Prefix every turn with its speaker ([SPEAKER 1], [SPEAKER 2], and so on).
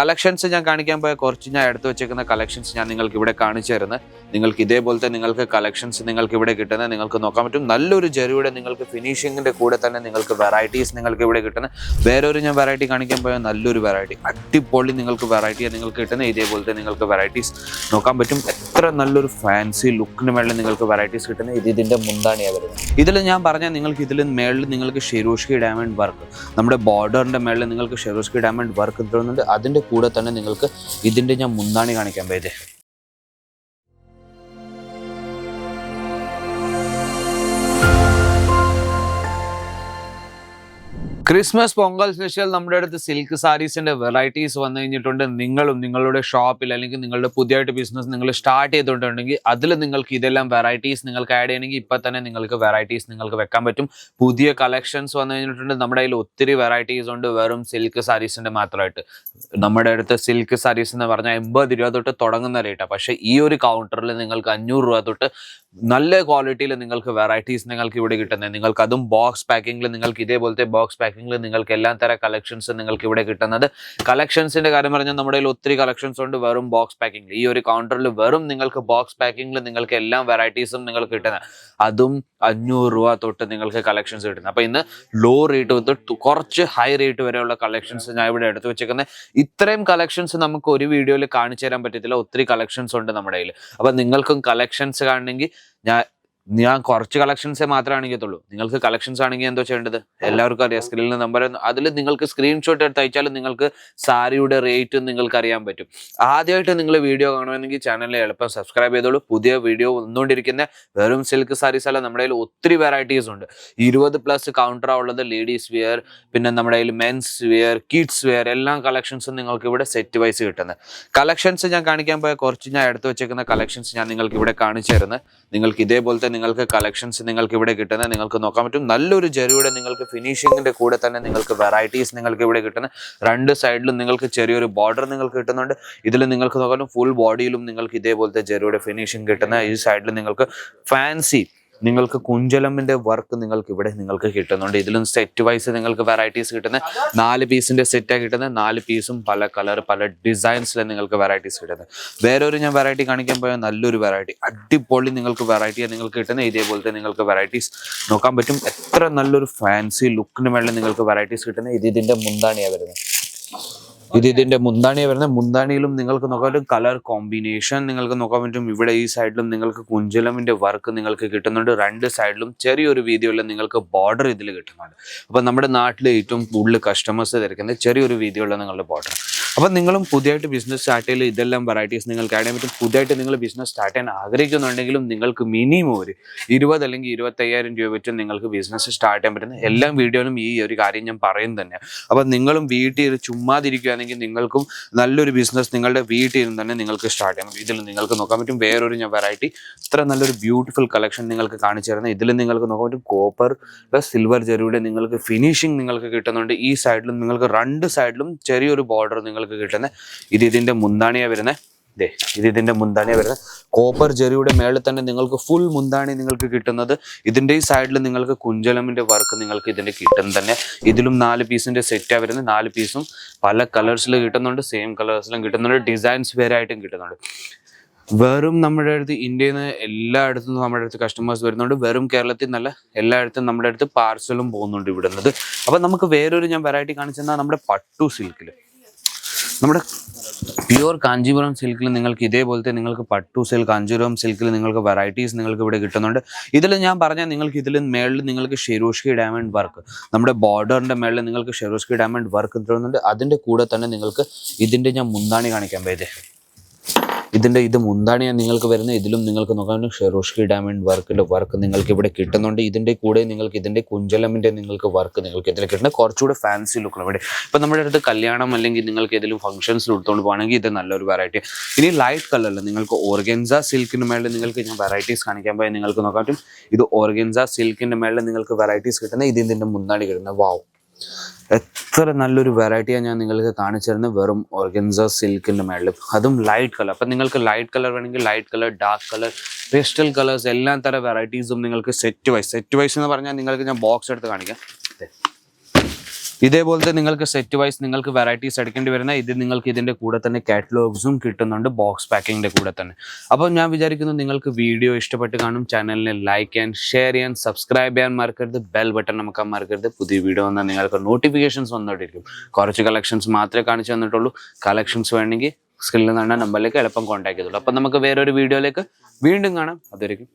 [SPEAKER 1] Collections ഞാൻ കാണിക്കാൻ പോയ കുറച്ച് ഞാൻ എടുത്തു വെച്ചേക്കുന്ന കളക്ഷൻസ് ഞാൻ നിങ്ങൾക്ക് ഇവിടെ കാണിച്ചു തരുന്നത് നിങ്ങൾക്ക് ഇതേപോലത്തെ നിങ്ങൾക്ക് കളക്ഷൻസ് നിങ്ങൾക്ക് ഇവിടെ കിട്ടുന്നത് നിങ്ങൾക്ക് നോക്കാൻ പറ്റും. നല്ലൊരു ജെറിയുടെ നിങ്ങൾക്ക് ഫിനിഷിങ്ങിന്റെ കൂടെ തന്നെ നിങ്ങൾക്ക് വെറൈറ്റീസ് നിങ്ങൾക്ക് ഇവിടെ കിട്ടുന്നത് വേറൊരു ഞാൻ വെറൈറ്റി കാണിക്കാൻ പോയ നല്ലൊരു വെറൈറ്റി അടിപൊളി നിങ്ങൾക്ക് വെറൈറ്റിയാണ് നിങ്ങൾക്ക് കിട്ടുന്നത് ഇതേപോലത്തെ നിങ്ങൾക്ക് വെറൈറ്റീസ് നോക്കാൻ പറ്റും. എത്ര നല്ലൊരു ഫാൻസി ലുക്കിന് മേളിൽ നിങ്ങൾക്ക് വെറൈറ്റീസ് കിട്ടുന്നത് ഇത് ഇതിന്റെ മുന്താണിയാണ് വരുന്നത്. ഇതിൽ ഞാൻ പറഞ്ഞാൽ നിങ്ങൾക്ക് ഇതിൽ മേളിൽ നിങ്ങൾക്ക് ഷെറൂഷ്കി ഡയമണ്ട് വർക്ക് നമ്മുടെ ബോർഡറിന്റെ മേളിൽ നിങ്ങൾക്ക് ഷെറൂഷ്കി ഡയമണ്ട് വർക്ക് കിട്ടുന്നുണ്ട് അതിന്റെ കൂടെ തന്നെ നിങ്ങൾക്ക് ഇതിന്റെ ഞാൻ മുന്താണി കാണിക്കാൻ പോയത് ക്രിസ്മസ് പൊങ്കൽ സ്പെഷ്യൽ നമ്മുടെ അടുത്ത് സിൽക്ക് സാരീസിന്റെ വെറൈറ്റീസ് വന്നു കഴിഞ്ഞിട്ടുണ്ട്. നിങ്ങളും നിങ്ങളുടെ ഷോപ്പിൽ അല്ലെങ്കിൽ നിങ്ങളുടെ പുതിയതായിട്ട് ബിസിനസ് നിങ്ങൾ സ്റ്റാർട്ട് ചെയ്തിട്ടുണ്ടെങ്കിൽ അതിൽ നിങ്ങൾക്ക് ഇതെല്ലാം വെറൈറ്റീസ് നിങ്ങൾക്ക് ആഡ് ചെയ്യണമെങ്കിൽ ഇപ്പൊ തന്നെ നിങ്ങൾക്ക് വെറൈറ്റീസ് നിങ്ങൾക്ക് വെക്കാൻ പറ്റും. പുതിയ കളക്ഷൻസ് വന്നു കഴിഞ്ഞിട്ടുണ്ട്. നമ്മുടെ കയ്യിൽ ഒത്തിരി വെറൈറ്റീസ് ഉണ്ട്. വെറും സിൽക്ക് സാരീസിന്റെ മാത്രമായിട്ട്. നമ്മുടെ അടുത്ത് സിൽക്ക് സാരീസ് എന്ന് പറഞ്ഞാൽ എൺപത് രൂപ തൊട്ട് തുടങ്ങുന്ന റേറ്റാണ് പക്ഷേ ഈ ഒരു കൗണ്ടറിൽ നിങ്ങൾക്ക് അഞ്ഞൂറ് രൂപ തൊട്ട് നല്ല ക്വാളിറ്റിയിൽ നിങ്ങൾക്ക് വെറൈറ്റീസ് നിങ്ങൾക്ക് ഇവിടെ കിട്ടുന്നത് നിങ്ങൾക്ക് അതും ബോക്സ് പാക്കിങ്ങിൽ നിങ്ങൾക്ക് ഇതേപോലത്തെ ബോക്സ് പാക്കിങ്ങിൽ നിങ്ങൾക്ക് എല്ലാ തരം കളക്ഷൻസ് നിങ്ങൾക്ക് ഇവിടെ കിട്ടുന്നത്. കളക്ഷൻസിന്റെ കാര്യം പറഞ്ഞാൽ നമ്മുടെ കയ്യിൽ ഒത്തിരി കളക്ഷൻസ് ഉണ്ട്. വെറും ബോക്സ് പാക്കിങ്ങിൽ ഈ ഒരു കൗണ്ടറിൽ വെറും നിങ്ങൾക്ക് ബോക്സ് പാക്കിങ്ങിൽ നിങ്ങൾക്ക് എല്ലാ വെറൈറ്റീസും നിങ്ങൾക്ക് കിട്ടുന്നത് അതും അഞ്ഞൂറ് രൂപ തൊട്ട് നിങ്ങൾക്ക് കളക്ഷൻസ് കിട്ടുന്നത് അപ്പൊ ഇന്ന് ലോ റേറ്റ് തൊട്ട് കുറച്ച് ഹൈ റേറ്റ് വരെയുള്ള കളക്ഷൻസ് ഞാൻ ഇവിടെ എടുത്തു വെച്ചേക്കുന്നത് ഇത്രയും കളക്ഷൻസ് നമുക്ക് ഒരു വീഡിയോയിൽ കാണിച്ചു തരാൻ പറ്റത്തില്ല. ഒത്തിരി കളക്ഷൻസ് ഉണ്ട് നമ്മുടെ കയ്യിൽ അപ്പൊ നിങ്ങൾക്കും കളക്ഷൻസ് കാണണമെങ്കിൽ ഞാൻ ഞാൻ കുറച്ച് കളക്ഷൻസേ മാത്രമേ കാണിക്കത്തുള്ളൂ നിങ്ങൾക്ക് കളക്ഷൻസ് ആണെങ്കിൽ എന്തോ ചെയ്യേണ്ടത്? എല്ലാവർക്കും അറിയാം. സ്ക്രീനിൽ നമ്പർ അതിൽ നിങ്ങൾക്ക് സ്ക്രീൻഷോട്ട് എടുത്ത് അയച്ചാലും നിങ്ങൾക്ക് സാരിയുടെ റേറ്റ് നിങ്ങൾക്ക് അറിയാൻ പറ്റും. ആദ്യമായിട്ട് നിങ്ങൾ വീഡിയോ കാണുമെങ്കിൽ ചാനലിൽ എളുപ്പം സബ്സ്ക്രൈബ് ചെയ്തോളൂ. പുതിയ വീഡിയോ വന്നുകൊണ്ടിരിക്കുന്ന വെറും സിൽക്ക് സാരീസ് അല്ല നമ്മുടെ കയ്യിൽ ഒത്തിരി വെറൈറ്റീസ് ഉണ്ട്. ഇരുപത് പ്ലസ് കൗണ്ടറാ ഉള്ളത് ലേഡീസ് വെയർ പിന്നെ നമ്മുടെ കയ്യിൽ മെൻസ് വെയർ കിഡ്സ് വെയർ എല്ലാ കളക്ഷൻസും നിങ്ങൾക്ക് ഇവിടെ സെറ്റ് വൈസ് കിട്ടുന്നത് കളക്ഷൻസ് ഞാൻ കാണിക്കാൻ പോയ കുറച്ച് ഞാൻ എടുത്തു വെച്ചേക്കുന്ന കളക്ഷൻസ് ഞാൻ നിങ്ങൾക്ക് ഇവിടെ കാണിച്ചു തരുന്നത് നിങ്ങൾക്ക് ഇതേപോലത്തെ നിങ്ങൾക്ക് കളക്ഷൻസ് നിങ്ങൾക്ക് ഇവിടെ കിട്ടുന്നത് നിങ്ങൾക്ക് നോക്കാൻ പറ്റും. നല്ലൊരു ജെറിയുടെ നിങ്ങൾക്ക് ഫിനിഷിങ്ങിന്റെ കൂടെ തന്നെ നിങ്ങൾക്ക് വെറൈറ്റീസ് നിങ്ങൾക്ക് ഇവിടെ കിട്ടുന്നത് രണ്ട് സൈഡിലും നിങ്ങൾക്ക് ചെറിയൊരു ബോർഡർ നിങ്ങൾക്ക് കിട്ടുന്നുണ്ട്. ഇതിൽ നിങ്ങൾക്ക് നോക്കാനും ഫുൾ ബോഡിയിലും നിങ്ങൾക്ക് ഇതേപോലത്തെ ജെറിയുടെ ഫിനിഷിംഗ് കിട്ടുന്ന ഈ സൈഡിൽ നിങ്ങൾക്ക് ഫാൻസി നിങ്ങൾക്ക് കുഞ്ചലമ്മിന്റെ വർക്ക് നിങ്ങൾക്ക് ഇവിടെ നിങ്ങൾക്ക് കിട്ടുന്നുണ്ട്. ഇതിലും സെറ്റ് വൈസ് നിങ്ങൾക്ക് വെറൈറ്റീസ് കിട്ടുന്നത്. നാല് പീസിന്റെ സെറ്റാണ് കിട്ടുന്നത്. നാല് പീസും പല കളർ പല ഡിസൈൻസിൽ നിങ്ങൾക്ക് വെറൈറ്റീസ് കിട്ടുന്നത്. വേറൊരു ഞാൻ വെറൈറ്റി കാണിക്കാൻ പോയ നല്ലൊരു വെറൈറ്റി അടിപൊളി നിങ്ങൾക്ക് വെറൈറ്റി നിങ്ങൾക്ക് കിട്ടുന്നത്. ഇതേപോലത്തെ നിങ്ങൾക്ക് വെറൈറ്റീസ് നോക്കാൻ പറ്റും. എത്ര നല്ലൊരു ഫാൻസി ലുക്കിന് വേണ്ടി നിങ്ങൾക്ക് വെറൈറ്റീസ് കിട്ടുന്നത്. ഇത് ഇതിന്റെ മുന്താണിയാണ് വരുന്നത്. ഇത് ഇതിന്റെ മുന്താണിയെ വരുന്നത്. മുന്താണിയിലും നിങ്ങൾക്ക് നോക്കാൻ പറ്റും കളർ കോമ്പിനേഷൻ നിങ്ങൾക്ക് നോക്കാൻ പറ്റും. ഇവിടെ ഈ സൈഡിലും നിങ്ങൾക്ക് കുഞ്ചലമിന്റെ വർക്ക് നിങ്ങൾക്ക് കിട്ടുന്നുണ്ട്. രണ്ട് സൈഡിലും ചെറിയൊരു വീതിയുള്ള നിങ്ങൾക്ക് ബോർഡർ ഇതിൽ കിട്ടുന്നുണ്ട്. അപ്പൊ നമ്മുടെ നാട്ടിൽ ഏറ്റവും കൂടുതൽ കസ്റ്റമേഴ്സ് തിരക്കുന്നത് ചെറിയൊരു വീതിയുള്ള നിങ്ങളുടെ ബോർഡർ അപ്പൊ നിങ്ങളും പുതിയതായിട്ട് ബിസിനസ് സ്റ്റാർട്ട് ചെയ്യൽ ഇതെല്ലാം വെറൈറ്റീസ് നിങ്ങൾക്ക് ആഡ് ചെയ്യാൻ പറ്റും. പുതിയതായിട്ട് നിങ്ങൾ ബിസിനസ് സ്റ്റാർട്ട് ചെയ്യാൻ ആഗ്രഹിക്കുന്നുണ്ടെങ്കിലും നിങ്ങൾക്ക് മിനിമം ഒരു ഇരുപത് അല്ലെങ്കിൽ ഇരുപത്തയ്യായിരം രൂപ വെച്ച് നിങ്ങൾക്ക് ബിസിനസ് സ്റ്റാർട്ട് ചെയ്യാൻ പറ്റുന്ന എല്ലാ വീഡിയോയിലും ഈ ഒരു കാര്യം ഞാൻ പറയും തന്നെ അപ്പൊ നിങ്ങളും വീട്ടിൽ ഇരുന്ന് ചുമ്മാതിരിക്കുകയാണെങ്കിൽ നിങ്ങൾക്കും നല്ലൊരു ബിസിനസ് നിങ്ങളുടെ വീട്ടിൽ നിന്ന് തന്നെ നിങ്ങൾക്ക് സ്റ്റാർട്ട് ചെയ്യാം. ഇതിൽ നിങ്ങൾക്ക് നോക്കാൻ പറ്റും. വേറൊരു ഞാൻ വെറൈറ്റി ഇത്ര നല്ലൊരു ബ്യൂട്ടിഫുൾ കളക്ഷൻ നിങ്ങൾക്ക് കാണിച്ചു തരുന്നത്. ഇതിൽ നിങ്ങൾക്ക് നോക്കാൻ പറ്റും. കോപ്പർ പ്ലസ് സിൽവർ ചെറിയുടെ നിങ്ങൾക്ക് ഫിനിഷിംഗ് നിങ്ങൾക്ക് കിട്ടുന്നുണ്ട്. ഈ സൈഡിലും നിങ്ങൾക്ക് രണ്ട് സൈഡിലും ചെറിയൊരു ബോർഡർ നിങ്ങൾക്ക് കിട്ടുന്നത്. ഇത് ഇതിന്റെ മുന്താണിയാണ് വരുന്നത്. ദേ ഇത് ഇതിന്റെ മുന്താണിയാണ് വരുന്നത്. കോപ്പർ ജെറിയുടെ മേളിൽ തന്നെ നിങ്ങൾക്ക് ഫുൾ മുന്താണി നിങ്ങൾക്ക് കിട്ടുന്നത്. ഇതിന്റെ ഈ സൈഡിൽ നിങ്ങൾക്ക് കുഞ്ചലമിന്റെ വർക്ക് നിങ്ങൾക്ക് ഇതിന്റെ കിട്ടും തന്നെ. ഇതിലും നാല് പീസിന്റെ സെറ്റാണ് വരുന്നത്. നാല് പീസും പല കളേഴ്സിൽ കിട്ടുന്നുണ്ട്. സെയിം കളേഴ്സിലും കിട്ടുന്നുണ്ട്. ഡിസൈൻസ് വേറായിട്ടും കിട്ടുന്നുണ്ട്. വെറും നമ്മുടെ അടുത്ത് ഇന്ത്യയിൽ നിന്ന് എല്ലായിടത്തും നമ്മുടെ അടുത്ത് കസ്റ്റമേഴ്സ് വരുന്നുണ്ട്. വെറും കേരളത്തിൽ നല്ല എല്ലായിടത്തും നമ്മുടെ അടുത്ത് പാർസലും പോകുന്നുണ്ട് ഇവിടുന്നത്. അപ്പൊ നമുക്ക് വേറൊരു ഞാൻ വെറൈറ്റി കാണിച്ചെന്നാൽ നമ്മുടെ പട്ടു സിൽക്കിൽ നമ്മുടെ പ്യുവർ കാഞ്ചീപുരം സിൽക്കിൽ നിങ്ങൾക്ക് ഇതേപോലത്തെ നിങ്ങൾക്ക് പട്ടു സിൽക്ക് കാഞ്ചീപുരം സിൽക്കിൽ നിങ്ങൾക്ക് വെറൈറ്റീസ് നിങ്ങൾക്ക് ഇവിടെ കിട്ടുന്നുണ്ട്. ഇതിൽ ഞാൻ പറഞ്ഞാൽ നിങ്ങൾക്ക് ഇതിൽ മേളിൽ നിങ്ങൾക്ക് ഷെറൂഷ്കി ഡയമണ്ട് വർക്ക് നമ്മുടെ ബോർഡറിന്റെ മേളിൽ നിങ്ങൾക്ക് ഷെറൂഷ്കി ഡയമണ്ട് വർക്ക് കിട്ടുന്നുണ്ട്. അതിന്റെ കൂടെ തന്നെ നിങ്ങൾക്ക് ഇതിന്റെ ഞാൻ മുന്താണി കാണിക്കാൻ പോയത് ഇതിന്റെ ഇത് മുന്താണിയാണ് നിങ്ങൾക്ക് വരുന്നത്. ഇതിലും നിങ്ങൾക്ക് നോക്കാൻ ഷെറോഷ്കി ഡയമണ്ട് വർക്കിന്റെ വർക്ക് നിങ്ങൾക്ക് ഇവിടെ കിട്ടുന്നുണ്ട്. ഇതിന്റെ കൂടെ നിങ്ങൾക്ക് ഇതിന്റെ കുഞ്ചലമിന്റെ നിങ്ങൾക്ക് വർക്ക് നിങ്ങൾക്ക് ഇതിൽ കിട്ടുന്നത് കുറച്ചുകൂടെ ഫാൻസി ലുക്ക് ഇവിടെ ഇപ്പം നമ്മുടെ അടുത്ത് കല്യാണം അല്ലെങ്കിൽ നിങ്ങൾക്ക് ഏതെങ്കിലും ഫംഗ്ഷൻസിൽ എടുത്തുകൊണ്ട് പോകണമെങ്കിൽ ഇത് നല്ലൊരു വെറൈറ്റി ഇനി ലൈറ്റ് കളറിൽ നിങ്ങൾക്ക് ഓർഗൻസ സിൽക്കിന് മേളിൽ നിങ്ങൾക്ക് ഞാൻ വെറൈറ്റീസ് കാണിക്കാൻ പോയാൽ നിങ്ങൾക്ക് നോക്കാൻ പറ്റും. ഇത് ഓർഗൻസ സിൽക്കിന്റെ മേളിൽ നിങ്ങൾക്ക് വെറൈറ്റീസ് കിട്ടുന്നത് ഇത് മുന്നാടി കിട്ടുന്നത്. വാവ് എത്ര നല്ലൊരു വെറൈറ്റിയാണ് ഞാൻ നിങ്ങൾക്ക് കാണിച്ചു തരുന്നത് വെറും ഓർഗൻസ സിൽക്കിന്റെ മേളിൽ അതും ലൈറ്റ് കളർ അപ്പം നിങ്ങൾക്ക് ലൈറ്റ് കളർ വേണമെങ്കിൽ light colour dark colour pastel colours എല്ലാ തരം വെറൈറ്റീസും നിങ്ങൾക്ക് സെറ്റ് വൈസ് സെറ്റ് വൈസ് എന്ന് പറഞ്ഞാൽ നിങ്ങൾക്ക് ഞാൻ ബോക്സ് എടുത്ത് കാണിക്കാം. ഇതേപോലത്തെ നിങ്ങൾക്ക് സെറ്റ് വൈസ് നിങ്ങൾക്ക് വെറൈറ്റീസ് എടുക്കേണ്ടി വരുന്ന ഇത് നിങ്ങൾക്ക് ഇതിന്റെ കൂടെ തന്നെ കാറ്റലോഗ്സും കിട്ടുന്നുണ്ട് ബോക്സ് പാക്കിങ്ങിന്റെ കൂടെ തന്നെ. അപ്പോൾ ഞാൻ വിചാരിക്കുന്നു നിങ്ങൾക്ക് വീഡിയോ ഇഷ്ടപ്പെട്ട് കാണും. ചാനലിനെ ലൈക്ക് ചെയ്യാൻ ഷെയർ ചെയ്യാൻ സബ്സ്ക്രൈബ് ചെയ്യാൻ മറക്കരുത്. ബെൽ ബട്ടൺ നമുക്ക് മറക്കരുത്. പുതിയ വീഡിയോ വന്നാൽ നിങ്ങൾക്ക് നോട്ടിഫിക്കേഷൻസ് വന്നോട്ടിരിക്കും കുറച്ച് കളക്ഷൻസ് മാത്രമേ കാണിച്ചു തന്നിട്ടുള്ളൂ. കളക്ഷൻസ് വേണമെങ്കിൽ സ്ക്രീനിൽ നിന്നാണ് നമ്പറിലേക്ക് എളുപ്പം കോൺടാക്ട് ചെയ്തോളൂ. അപ്പം നമുക്ക് വേറൊരു വീഡിയോയിലേക്ക് വീണ്ടും കാണാം. അതായിരിക്കും